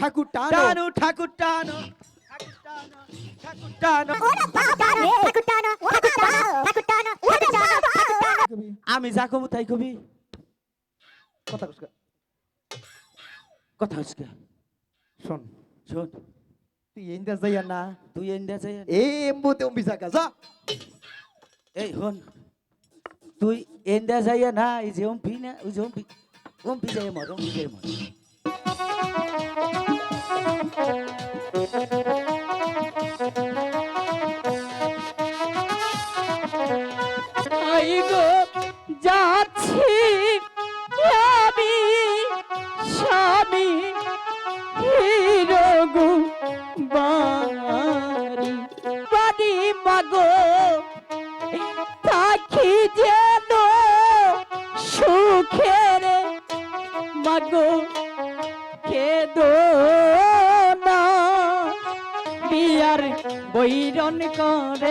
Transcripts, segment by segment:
ঠাকুর টানো টানো ঠাকুর টানো ঠাকুর টানো ঠাকুর টানো কবি, আমি যা কবু তাই কবি। কথা। কথা হচ্ছে শোন। শোন। তুই এনদা যাইয়া না। তুই এন্ডা যাই এ এম্বুতে অম্বি জাগা যা। এই হন তুই এন্ডা যাইয়া না এই যে অম্পি না ওই যে অম্পি অম্পি যাই মর অম্পি যাই মর। যাচ্ছি।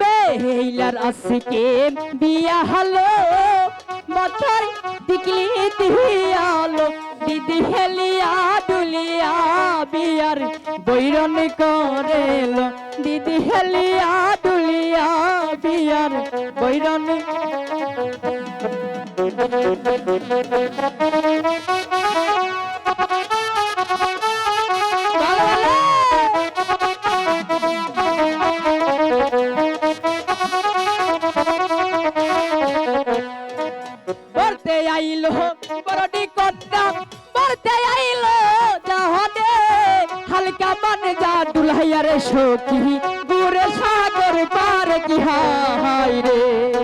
বেহিলার আজকে বিয়া হলো মাথায় টিকলি দিয়ালো দিদি হেলিয়া দুলিয়া বিয়ার বৈরন করেলো, দিদি হেলিয়া বলতে আইলো বড়ডি কন্যা বলতে আইলো জাহানে হালকা মানে যা দুলহাইয়ারে সখী। পার কি হায় রে।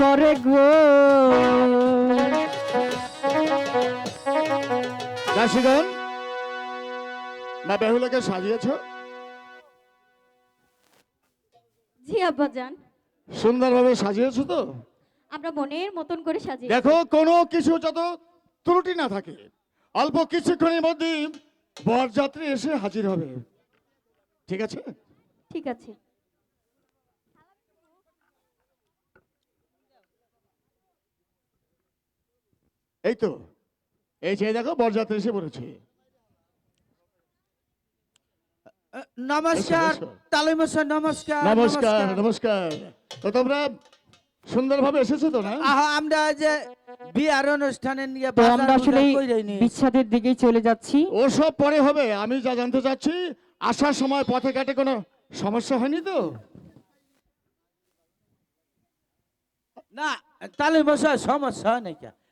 করে গো। দাসীগণ মা বেহুলাকে সাজিয়েছ? জি আব্বাজান। সুন্দরভাবে সাজিয়েছ তো? আমরা মনের মতন করে সাজিয়ে দেখো কোনো কিছু যত ত্রুটি না থাকে অল্প কিছুক্ষণের মধ্যেই বরযাত্রী এসে হাজির হবে। ঠিক আছে? ঠিক আছে। এই তো এই যে দেখো বরযাত্রী এসে পড়েছে। নমস্কার এসো, এসো। নমস্কার নমস্কার নমস্কার। তো তোমরা সুন্দরভাবে এসেছ তো না? আমরা যে বিয়ার অনুষ্ঠানে নিয়ে আমরা আসলে দিকেই চলে যাচ্ছি। ওসব পরে হবে আমি যা জানতে চাচ্ছি আসার সময় পথে ঘাটে কোনো সমস্যা হয়নি তো? না তালুই মশাই সমস্যা হ্যাঁ। হইছালে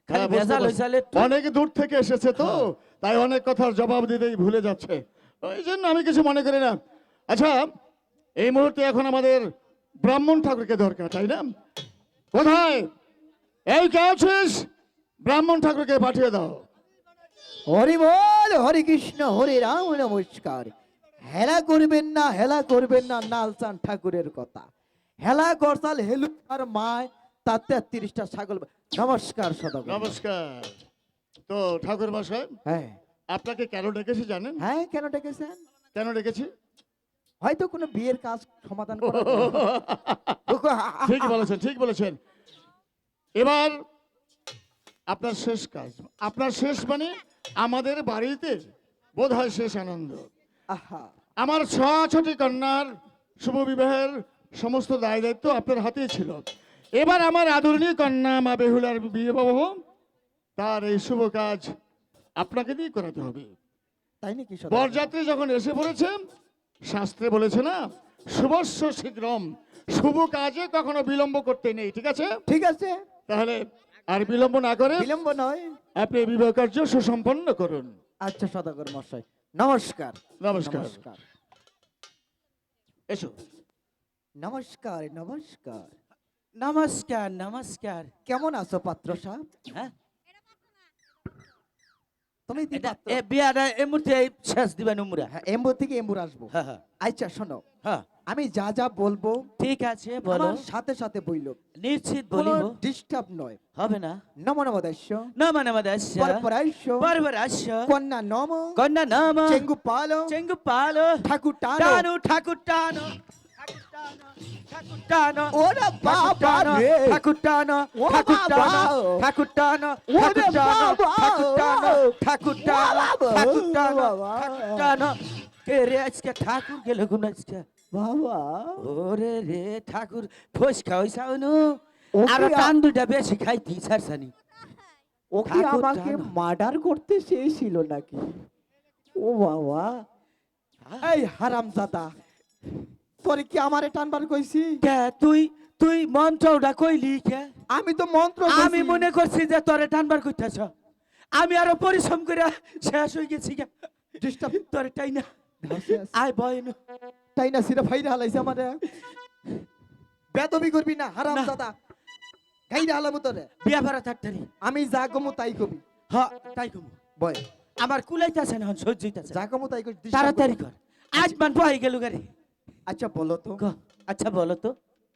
অনেক দূর থেকে এসেছে তো তাই অনেক কথার জবাব দিতেই ভুলে যাচ্ছে। ওই জন্য আমি কিছু মনে করি না। আচ্ছা এই মুহূর্তে এখন আমাদের ব্রাহ্মণ ঠাকুরকে দরকার তাই না? কোথায়? এই কে আছিস? ব্রাহ্মণ ঠাকুরকে পাঠিয়ে দাও। হরি বল হরে কৃষ্ণ হরি রাম নমস্কার। হেলা করবেন না হেলা করবেন না নালচান ঠাকুরের কথা। হেলা করতাল হেলু আর মায় তার তেত্রিশটা ছাগল নমস্কার সদা নমস্কার। তো ঠাকুর মশাই হ্যাঁ। আপনাকে কেন ডেকেছি জানেন? হ্যাঁ কেন ডেকেছেন কেন ডেকেছি? হয়তো কোনো বিয়ের কাজ সমাধান ঠিক বলেছেন ঠিক বলেছেন। এবার আপনার শেষ কাজ। আপনার শেষ মানে আমাদের বাড়িতে বোধ হয় শেষ আনন্দ। আহা। আমার ছ ছটি কন্যার শুভ বিবাহের সমস্ত দায় দায়িত্ব আপনার হাতেই ছিল। এবার আমার আদরণীয় কন্যা মা বেহুলার বিয়ে বাবু তার এই শুভ কাজ আপনাকে দিয়ে করাতে হবে। তাই নাকি? বরযাত্রী যখন এসে পড়েছে শাস্ত্রে বলেছে না শুভস্য শীঘ্রম শুভ কাজে কখনো বিলম্ব করতে নেই ঠিক আছে? ঠিক আছে। তাহলে আর বিলম্ব না করে বিলম্ব নয়। আপনি বিবাহ কার্য সুসম্পন্ন করুন। আচ্ছা সদাগর মশাই নমস্কার। নমস্কার। নমস্কার। এসো। নমস্কার নমস্কার। নমস্কার নমস্কার। কেমন আছো পাত্র সাহেব? হ্যাঁ? তুমি এটা এ বিয়াটা এই মুহূর্তে শেষ দিবেন উমরা। হ্যাঁ এম্বুর থেকে এম্বুর আসব। হ্যাঁ হ্যাঁ। আচ্ছা শোনো। হ্যাঁ। আমি যা যা বলব ঠিক আছে বলো। সাথে সাথে বইল। নিশ্চিত বলিব। ডিস্টার্ব নয়। হবে না। নম নম দাস্য। নম নম দাস পরপরাস্য পরবর কন্যা নম। কন্যা নাম। চেঙ্গু পালো। চেঙ্গু পালো। ঠাকুর টানো ঠাকুর টানো। ওরে বাবা রে ঠাকুর ওরে বাবা। কে রে আজকে গেল কোন আজকে বাবা ওরে রে ঠাকুর ফোস ও আর টান দুটা বেশি খাইতি সারসানি ও কি ঠাকুর আমাকে মার্ডার করতে চেয়েছিল নাকি ও বাবা এই হারাম দাদা তোরে কি আমারে টানবার কইছি? কে তুই তুই মন্ত্রটা কইলি কে? আমি তো মন্ত্র আমি মনে করছি যে তোরে টানবার করতেছ আমি আরও পরিশ্রম করে শেষ হয়ে গেছি কে ডিস্টার্ব তোরে টাই না। আয় ভয় না। তাই না সিরা ফাইরা হালাইছে আমারে। বেদবি করবি না হারাম। দাদা। গাইরা হালামু তোরে। বিয়া ভাড়া তাড়াতাড়ি আমি যা কমু তাই কবি। হ তাই কম। বয়। আমার কুলাইতেছে না সহ্য হইতাছে যা কমু তাই কবি disturb তাড়াতাড়ি কর। আজ মান পাই গেল গাড়ি। আচ্ছা বলো তো। আচ্ছা বলো তো।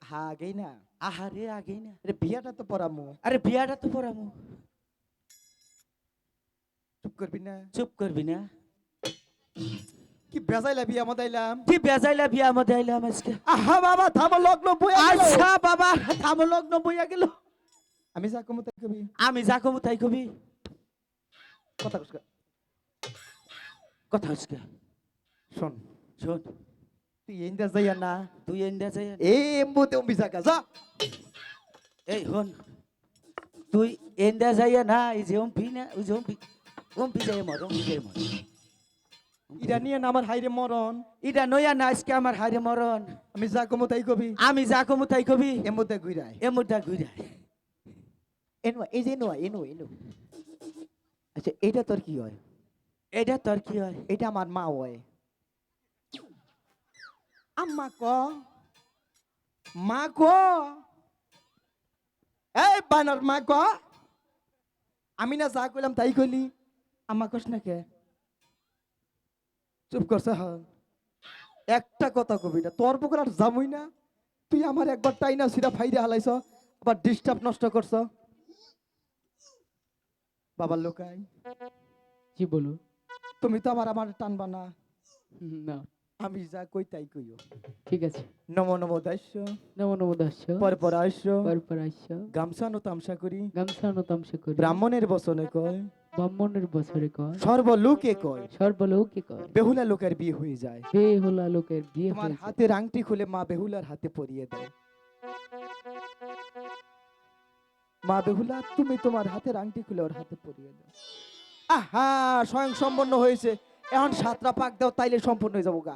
হ্যাঁ আগেই না। আহারে আগেই না। রে বিয়াটা তো পড়ামু আরে বিয়াটা তো পড়ামু চুপ করবি না। চুপ করবি না। কি বেজাইলা বিয়া মদাইলাম। কি বেজাইলা বিয়া মধ্যে আইলাম আজকে? আহা বাবা থামো লগ্ন বইয়া গেল। আচ্ছা বাবা থামো লগ্ন বইয়া গেল। আমি যা কমু তাই কবি। আমি যা কমু তাই কবি। কথা কথা শোন। শোন। তুই এন্দাজ যাইয়া না তুই এন্ডা যাই এই এম্বুতে অম্বি জায়গা যা এই হন তুই এন্ডা যাইয়া না এই যে ওমপি না ওই যে ওমপি ওমপি যাই মর ওমপি যাই মর ইরা নিয়ে না আমার হাইরে মরণ ইটা নয়া না আজকে আমার হারে মরণ আমি যা কমো তাই কবি আমি যা কমু তাই কবি এর মধ্যে ঘুরাই এ মুদ্রা ঘুরে এনো এই যে এনো এনো এনো আচ্ছা এটা তোর কি হয় এটা তোর কি হয় এটা আমার মা হয় আম্মা ক মা ক এই বানর মা ক আমি না যা কইলাম তাই কইলি। আম্মা কস না কে? চুপ করছে হন একটা কথা কবি না তোর বুকের আর জামুই না। তুই আমার একবার তাই না সিরা ফাইরে হালাইছ আবার ডিস্টার্ব নষ্ট করছ। বাবার লোকাই জি বলো? তুমি তো আবার আমার টানবা না। না। আমি যা কই তাই কইও। ঠিক আছে। নম নম দাস্য। নমো নমো দাস্য। নো তামসা করি। নতামসা করি। ব্রাহ্মণের বসনে কয়। ব্রাহ্মণের বছরে কর সর্বলোকে কয়। সর্বলৌকে কর বেহুলা লোকের বিয়ে হয়ে যায়। বেহুলা লোকের বিয়ে তোমার হাতের আংটি খুলে মা বেহুলার হাতে পরিয়ে দেয়। মা বেহুলা তুমি তোমার হাতের আংটি খুলে ওর হাতে পরিয়ে দাও। আহা স্বয়ং সম্পন্ন হয়েছে। এখন সাতটা পাক দাও তাইলে সম্পূর্ণ হয়ে যাব গা।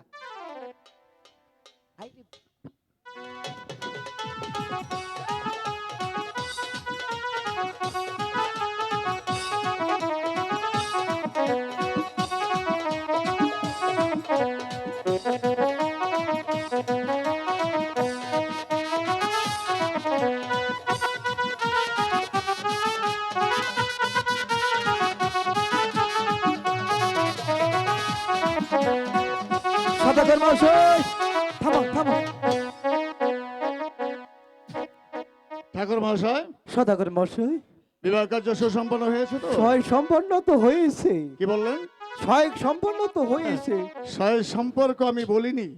সদাগর মশাই থামো থামো। ঠাকুর মহাশয় সদাগর মশাই বিবাহ কার্য সুসম্পন্ন হয়েছে তো? ছয় সম্পন্ন তো হয়েছে। কি বললেন? ছয় সম্পন্ন তো হয়েছে। ছয় সম্পর্ক আমি বলিনি?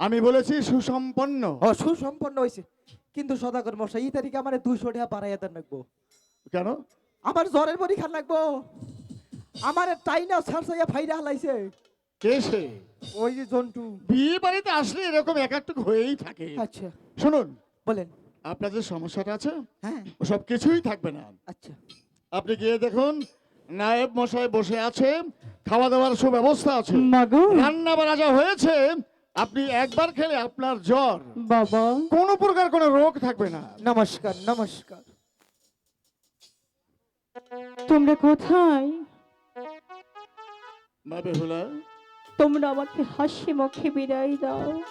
আমি বলেছি সুসম্পন্ন। ও সুসম্পন্ন হয়েছে। কিন্তু সদাগর মশাই এই তারিখে আমার দুইশো টাকা বাড়াইয়া দেন লাগবো। কেন? আমার জ্বরের পরীক্ষা লাগবো। আমার টাইনা সারসাইয়া ফাইরা হালাইছে। কে সে? ওই যে জন্টু। বিয়ে বাড়িতে আসলে এরকম এক একটু হয়েই থাকে। আচ্ছা। শুনুন। বলেন। আপনার যে সমস্যাটা আছে হ্যাঁ। সব কিছুই থাকবে না। আচ্ছা। আপনি গিয়ে দেখুন নায়েব মশাই বসে আছে খাওয়া দাওয়ার সুব্যবস্থা আছে। মাগো। রান্না বান্না যা হয়েছে আপনি একবার খেলে আপনার জ্বর। বাবা। কোনো প্রকার কোনো রোগ থাকবে না। নমস্কার নমস্কার। তোমরা কোথায়? মা বেহুলা তোমরা আমাকে হাসি মুখে বিদায় দাও।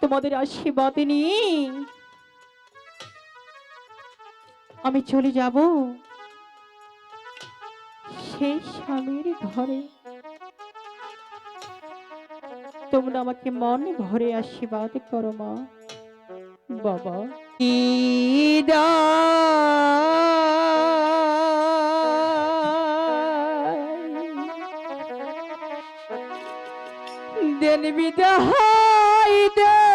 তোমাদের আশীর্বাদ নিয়ে আমি চলে যাব। সেই স্বামীর ঘরে। তোমরা আমাকে মন ভরে আশীর্বাদ করো মা। বাবা। দেন বিদায় দে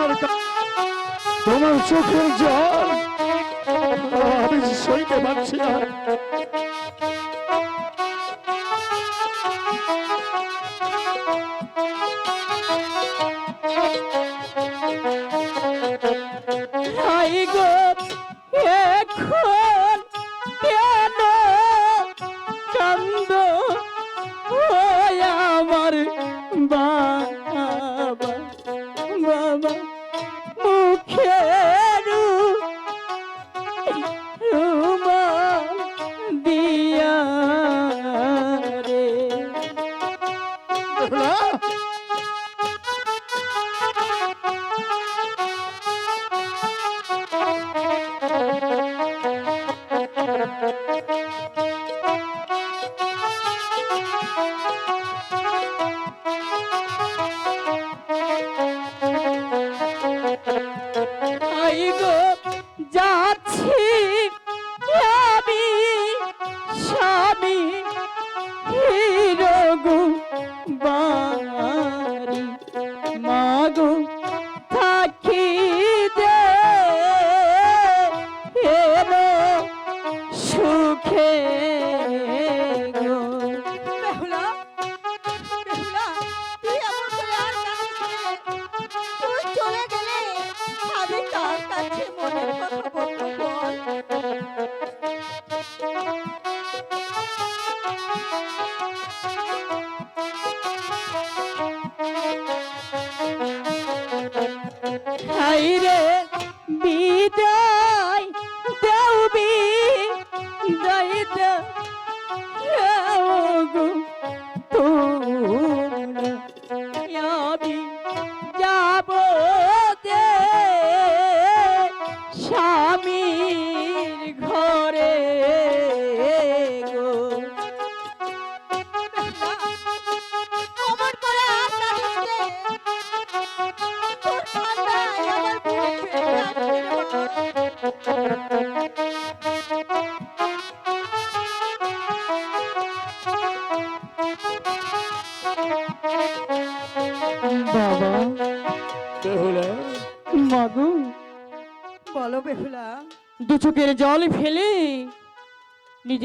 তোমার তোমার চোখের জল আমি সইতে পারছি না।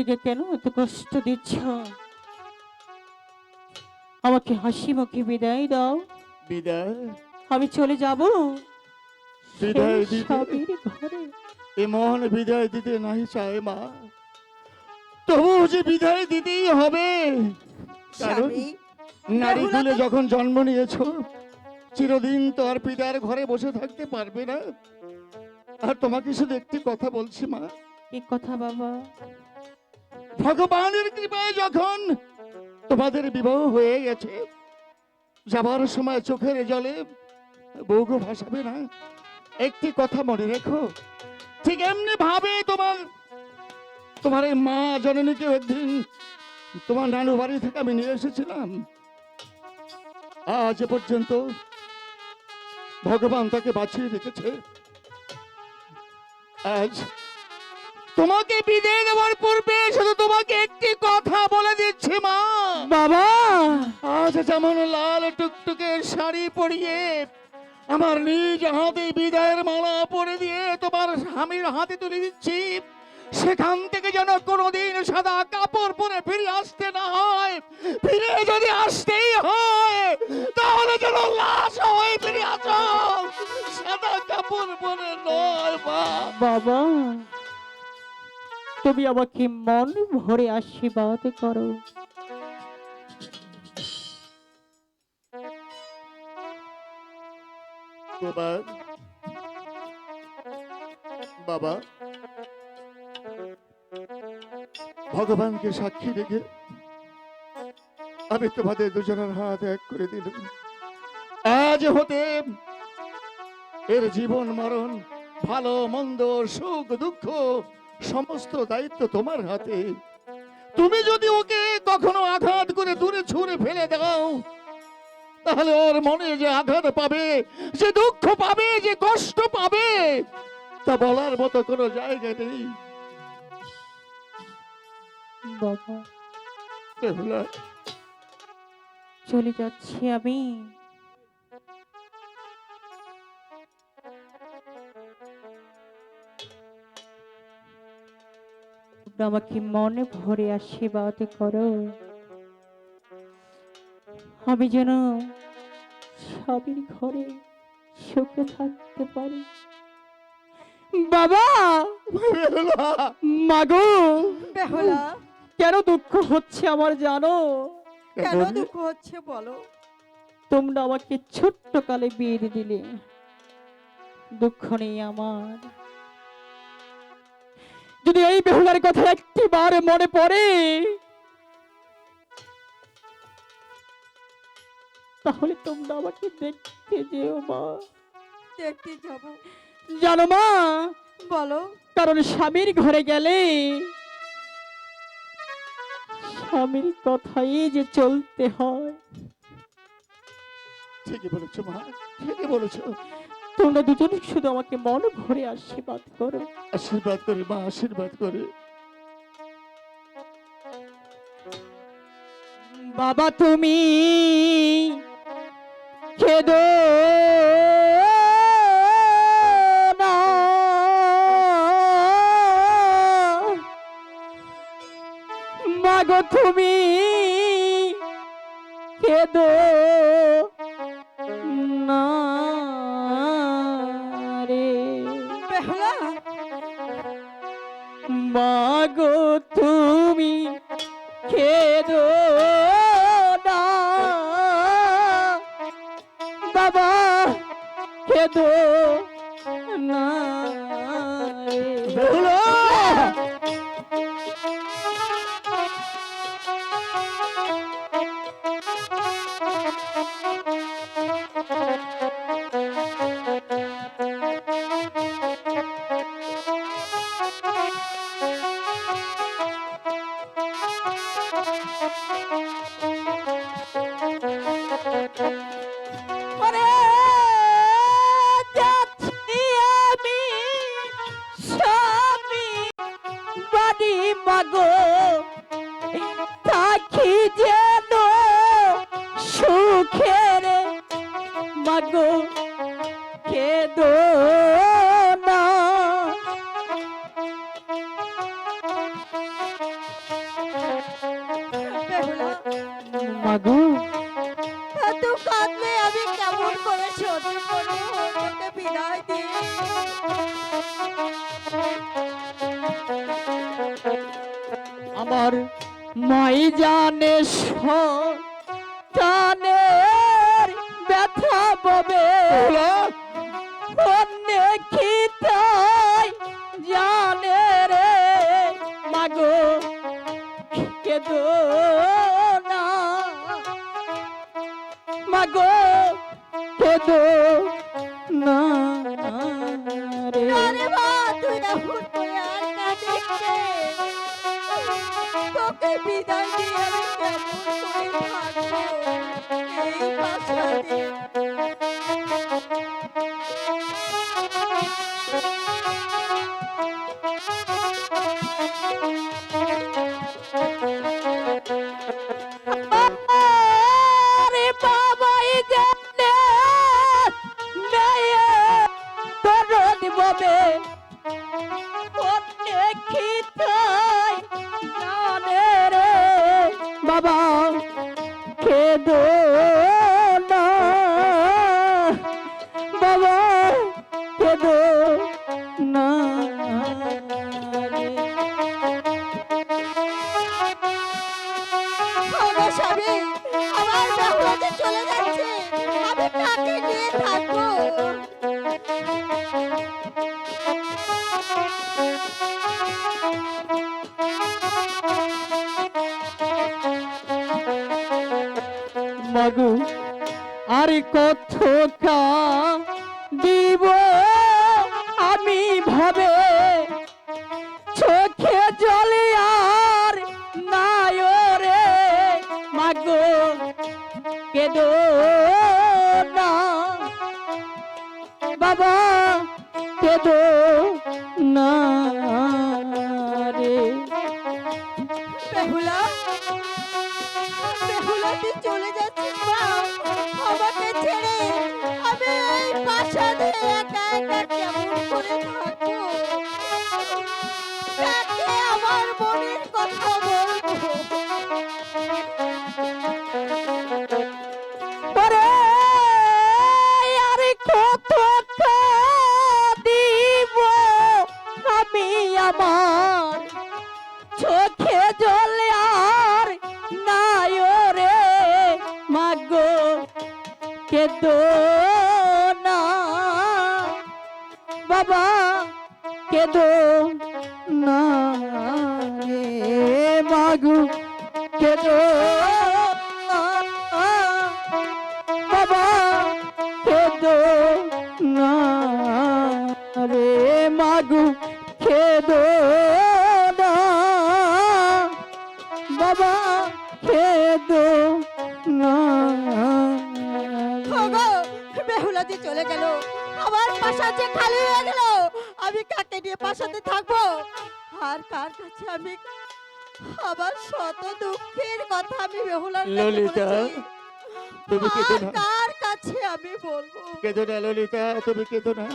নিজেকে কেন এত কষ্ট দিচ্ছ? আমাকে হাসি মুখে বিদায় দাও। বিদায়। আমি চলে যাব। বিদায় দিতে। স্বামীর ঘরে। এ বিদায় দিতে নাই চায় মা। তবু যে বিদায় দিতেই হবে। কারণ নারী বেহুলা কুলে তো- যখন জন্ম নিয়েছ চিরদিন তো আর পিতার ঘরে বসে থাকতে পারবে না। আর তোমাকে শুধু একটি কথা বলছি মা। কি কথা বাবা? ভগবানের কৃপায় যখন তোমাদের বিবাহ হয়ে গেছে, যাবার সময় চোখের জলে বউগো ভাসাবে না? একটি কথা মনে রেখো। ঠিক এমনি ভাবে তোমার তোমার এই মা জননীকে একদিন তোমার নানু বাড়ি থেকে আমি নিয়ে এসেছিলাম। আজ পর্যন্ত ভগবান তাকে বাঁচিয়ে রেখেছে। আজ তোমাকে বিদায় দেওয়ার পূর্বে শুধু তোমাকে একটি কথা বলে দিচ্ছি মা। বাবা! আজ যেমন লাল টুকটুকের শাড়ি পরিয়ে আমার নিজ হাতে বিদায়ের মালা পরে দিয়ে তোমার স্বামীর হাতে তুলে দিচ্ছি সেখান থেকে যেন কোনোদিন সাদা কাপড় পরে ফিরে আসতে না হয় ফিরে যদি আসতেই হয় তাহলে যেন লাশ হয়ে ফিরে আসো সাদা কাপড় পরে নয় বাবা! তুমি আমাকে মন ভরে আশীর্বাদ করো। বাবা। ভগবানকে সাক্ষী রেখে আমি তোমাদের দুজনের হাত এক করে দিলাম। আজ হতে এর জীবন মরণ, ভালো, মন্দ, সুখ, দুঃখ সমস্ত দায়িত্ব তোমার হাতে। তুমি যদি ওকে কখনো আঘাত করে দূরে ছুঁড়ে ফেলে দাও তাহলে ওর মনে যে আঘাত পাবে যে দুঃখ পাবে যে কষ্ট পাবে তা বলার মতো কোনো জায়গা নেই। বাবা চলে যাচ্ছি আমি। আমাকে মনে ভরে আশীর্বাদ করো। আমি যেন স্বামীর ঘরে সুখে থাকতে পারি। বাবা! মাগো বেহুলা! কেন দুঃখ হচ্ছে আমার জানো? কেন দুঃখ হচ্ছে বলো? তোমরা আমাকে ছোট্ট কালে বিয়ে দিলে। দুঃখ নেই আমার। যদি এই বেহুলার কথা একটিবার মনে পড়ে তাহলে তোমরা আমাকে দেখতে যেও মা। দেখতে যাব। জানো মা বলো। কারণ স্বামীর ঘরে গেলে স্বামীর কথাই যে চলতে হয়। ঠিকই বলেছ মা ঠিকই বলেছ। তোমরা দুজনে শুধু আমাকে মন ভরে আশীর্বাদ করো। আশীর্বাদ করে মা আশীর্বাদ করে। বাবা তুমি খেদো আমার মাই জানে টানের ব্যথা ববে। বিদায় দিয়ে কেমন করে থাকব এই বাসাতে বাবা কেদো না। কথা আমি বেহুলার ললিতা, তুমি কেঁদো না। কার কাছে আমি বলব? কেঁদো না ললিতা তুমি কেঁদো না।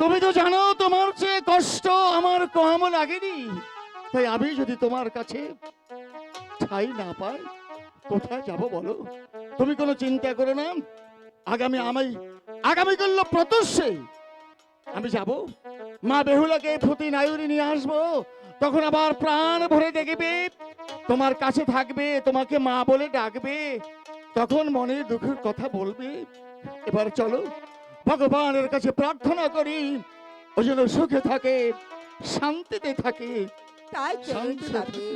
তুমি তো জানো তোমার চেয়ে কষ্ট আমার কম লাগেনি। তাই আমি যদি তোমার কাছে ঠাই না পাই কোথায় যাব বলো? তুমি কোনো চিন্তা করো না। আগামী আমি আগামী করল প্রত্যুষে আমি যাব। মা বেহুলাকে ফুতি নায়ুরি নিয়ে আসব। তখন আবার প্রাণ ভরে দেখবে। তোমার কাছে থাকবে তোমাকে মা বলে ডাকবে তখন মনের দুঃখের কথা বলবে। এবার চলো ভগবানের কাছে প্রার্থনা করি ও যেন সুখে থাকে শান্তিতে থাকে। তাই থাকে।